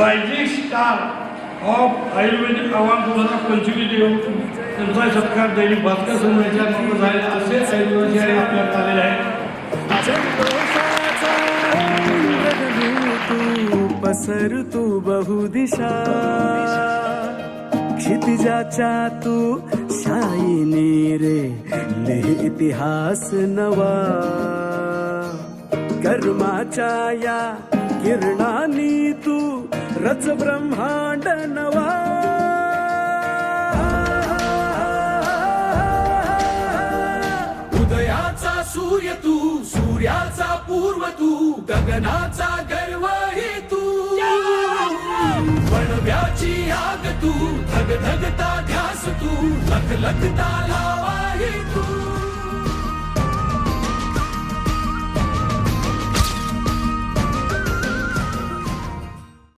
Rising star of Ayurvedic award दोन हजार पंचवीस देऊन त्यांचा सत्कार दैनिक भास्कर समूहाच्या नावानं झालेला असे आयुर्वेद हे आपल्याला आलेले आहे जल्लोषाचा पसर तू बहुदिशा. क्षितिजाच्या तू शाईनी रे लिह इतिहास नवा. कर्माच्या या किरणानी तू रच ब्रह्मांड नवा. उदयाचा सूर्य तू सूर्याचा पूर्व तू गगनाचा गर्व हे तू. वणव्याची आग तू धग धगता ध्यास तू लख लखता लावा हे तू.